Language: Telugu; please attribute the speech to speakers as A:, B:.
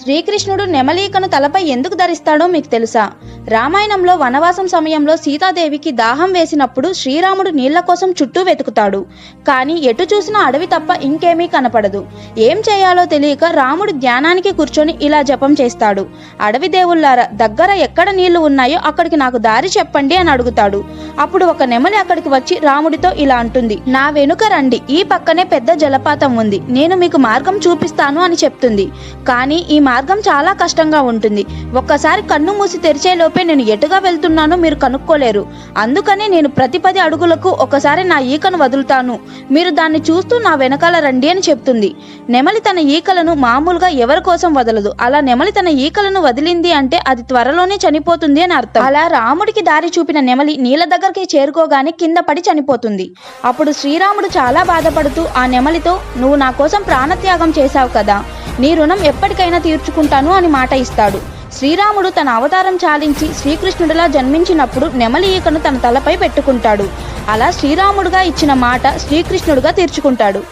A: శ్రీకృష్ణుడు నెమలీకను తలపై ఎందుకు ధరిస్తాడో మీకు తెలుసా? రామాయణంలో వనవాసం సమయంలో సీతాదేవికి దాహం వేసినప్పుడు శ్రీరాముడు నీళ్ళ కోసం చుట్టూ వెతుకుతాడు. కానీ ఎటు చూసినా అడవి తప్ప ఇంకేమీ కనపడదు. ఏం చేయాలో తెలియక రాముడు ధ్యానానికి కూర్చొని ఇలా జపం చేస్తాడు. అడవి దేవుళ్ళారా దగ్గర ఎక్కడ నీళ్ళు ఉన్నాయో అక్కడికి నాకు దారి చెప్పండి అని అడుగుతాడు. అప్పుడు ఒక నెమలి అక్కడికి వచ్చి రాముడితో ఇలా అంటుంది. నా వెనుక రండి. ఈ పక్కనే పెద్ద జలపాతం ఉంది. నేను మీకు మార్గం చూపిస్తాను అని చెప్తుంది. కానీ ఈ మార్గం చాలా కష్టంగా ఉంటుంది. ఒక్కసారి కన్ను మూసి తెరిచేలోపే నేను ఎటుగా వెళ్తున్నానో మీరు కనుక్కోలేరు. అందుకని నేను ప్రతి పది అడుగులకు ఒకసారి నా ఈకను వదులుతాను. మీరు దాన్ని చూస్తూ నా వెనకాల రండి అని చెప్తుంది. నెమలి తన ఈకలను మామూలుగా ఎవరి కోసం వదలదు. అలా నెమలి తన ఈకలను వదిలింది అంటే అది త్వరలోనే చనిపోతుంది అని అర్థం. అలా రాముడికి దారి చూపిన నెమలి నీళ్ళ దగ్గరికి చేరుకోగానే కింద పడి చనిపోతుంది. అప్పుడు శ్రీరాముడు చాలా బాధపడుతూ ఆ నెమలితో నువ్వు నా కోసం ప్రాణత్యాగం చేశావు కదా. నీ రుణం ఎప్పటికైనా తీర్చుకుంటాను అని మాట ఇస్తాడు. శ్రీరాముడు తన అవతారం చాలించి శ్రీకృష్ణుడిలా జన్మించినప్పుడు నెమలి ఈకను తన తలపై పెట్టుకుంటాడు. అలా శ్రీరాముడుగా ఇచ్చిన మాట శ్రీకృష్ణుడుగా తీర్చుకుంటాడు.